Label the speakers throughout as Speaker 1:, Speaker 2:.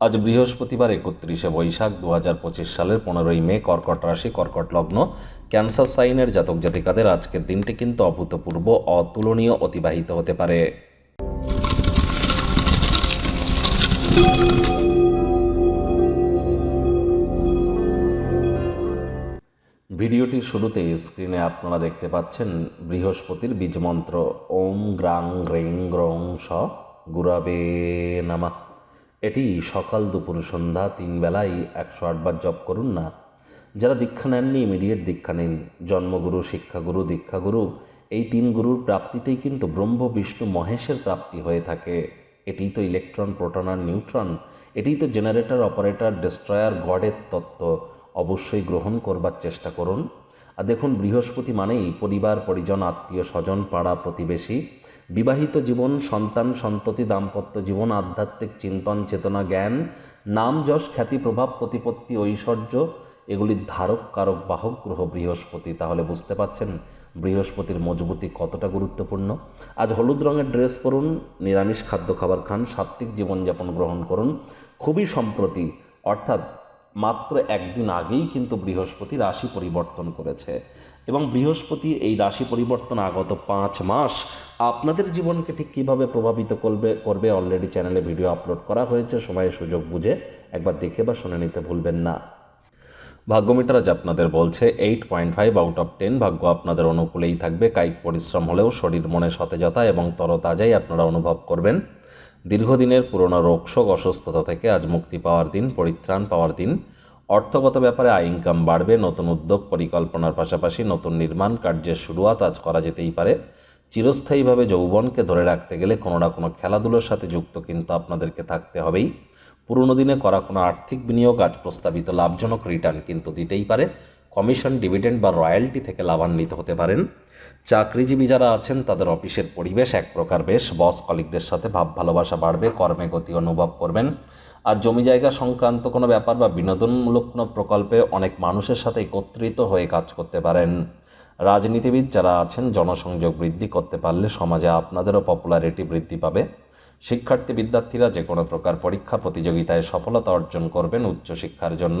Speaker 1: আজ বৃহস্পতিবার একত্রিশে বৈশাখ দু হাজার পঁচিশ সালের পনেরোই মে কর্কট রাশি, কর্কট লগ্ন। ক্যান্সার সাইনের জাতক জাতিকাদের আজকের দিনটি কিন্তু অভূতপূর্ব, অতুলনীয়, অতিবাহিত হতে পারে। ভিডিওটির শুরুতে স্ক্রিনে আপনারা দেখতে পাচ্ছেন বৃহস্পতির বীজমন্ত্র। ওম গ্রাং গ্রেং গ্রং স, গুরাবে, নামা। এটি সকাল দুপুর সন্ধ্যা তিন বেলায় একশো আটবার জপ করুন না। যারা দীক্ষা নেননি ইমিডিয়েট দীক্ষা নিন। জন্মগুরু, শিক্ষাগুরু, দীক্ষাগুরু, এই তিন গুরুর প্রাপ্তিতেই কিন্তু ব্রহ্ম, বিষ্ণু, মহেশের প্রাপ্তি হয়ে থাকে। এটিই তো ইলেকট্রন প্রোটন আর নিউট্রন এটিই তো জেনারেটর অপারেটর ডিস্ট্রয়ার গডের তত্ত্ব। অবশ্যই গ্রহণ করবার চেষ্টা করুন। আর দেখুন, বৃহস্পতি মানেই পরিবার, পরিজন, আত্মীয়, স্বজন, পাড়া, প্রতিবেশী। বিবাহিত জীবন, সন্তান, সন্ততি, দাম্পত্য জীবন, আধ্যাত্মিক চিন্তন, চেতনা, জ্ঞান, নাম, যশ, খ্যাতি, প্রভাব, প্রতিপত্তি, ঐশ্বর্য এগুলির ধারক, কারক, বাহক, গ্রহ, বৃহস্পতি। তাহলে বুঝতে পাচ্ছেন বৃহস্পতির মজবুতি কতটা গুরুত্বপূর্ণ। আজ হলুদ রঙের ড্রেস পরুন, নিরামিষ খাদ্য খাবার খান, সাত্ত্বিক জীবনযাপন গ্রহণ করুন, খুবই সম্প্রতি, অর্থাৎ মাত্র একদিন আগেই কিন্তু বৃহস্পতি রাশি পরিবর্তন করেছে। এবং বৃহস্পতি এই রাশি পরিবর্তন আগত পাঁচ মাস আপনাদের জীবনকে ঠিক কীভাবে প্রভাবিত করবে করবে অলরেডি চ্যানেলে ভিডিও আপলোড করা হয়েছে, সময়ের সুযোগ বুঝে একবার দেখে বা শুনে নিতে ভুলবেন না। ভাগ্যমিটার আজ আপনাদের বলছে eight point five out of ten ভাগ্য আপনাদের অনুকূলেই থাকবে, কায়িক পরিশ্রম হলেও শরীর মনে সতেজতা এবং তরতাজাই আপনারা অনুভব করবেন। দীর্ঘদিনের পুরনো রোগশোক অসুস্থতা থেকে আজ মুক্তি পাওয়ার দিন, পরিত্রাণ পাওয়ার দিন। অর্থগত ব্যাপারে আয় ইনকাম বাড়বে, নতুন উদ্যোগ পরিকল্পনার পাশাপাশি নতুন নির্মাণ কার্যের শুরুয়াত আজ করা যেতেই পারে। চিরস্থায়ীভাবে যৌবনকে ধরে রাখতে গেলে কোনো না কোনো খেলাধুলোর সাথে যুক্ত কিন্তু আপনাদেরকে থাকতে হবেই। পুরনো দিনে করা কোনো আর্থিক বিনিয়োগ আজ প্রস্তাবিত লাভজনক রিটার্ন কিন্তু দিতেই পারে। কমিশন, ডিভিডেন্ড বা রয়্যালটি থেকে লাভান্বিত হতে পারেন। চাকরিজীবী যারা আছেন, তাদের অফিসের পরিবেশ এক প্রকার বেশ। বস কলিকদের সাথে ভাব ভালোবাসা বাড়বে, কর্মে গতি অনুভব করবেন। আর জমি জায়গা সংক্রান্ত কোনো ব্যাপার বা বিনোদনমূলক কোনো প্রকল্পে অনেক মানুষের সাথে একত্রিত হয়ে কাজ করতে পারেন। রাজনীতিবিদ যারা আছেন, জনসংযোগ বৃদ্ধি করতে পারলে সমাজে আপনাদেরও পপুলারিটি বৃদ্ধি পাবে। শিক্ষার্থী, বিদ্যার্থীরা যে কোনো প্রকার পরীক্ষা প্রতিযোগিতায় সফলতা অর্জন করবেন উচ্চশিক্ষার জন্য।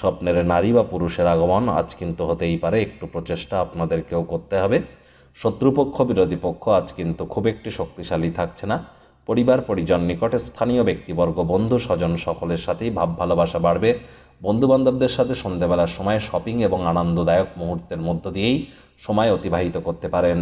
Speaker 1: স্বপ্নের নারী বা পুরুষের আগমন আজ কিন্তু হতেই পারে, একটু প্রচেষ্টা আপনাদেরকেও করতে হবে। শত্রুপক্ষ, বিরোধী পক্ষ আজ কিন্তু খুব একটি শক্তিশালী থাকছে না। পরিবার, পরিজন, নিকটে স্থানীয় ব্যক্তিবর্গ, বন্ধু, স্বজন সকলের সাথেই ভাব, ভালোবাসা বাড়বে। বন্ধুবান্ধবদের সাথে সন্ধ্যেবেলার সময় শপিং এবং আনন্দদায়ক মুহূর্তের মধ্য দিয়েই সময় অতিবাহিত করতে পারেন।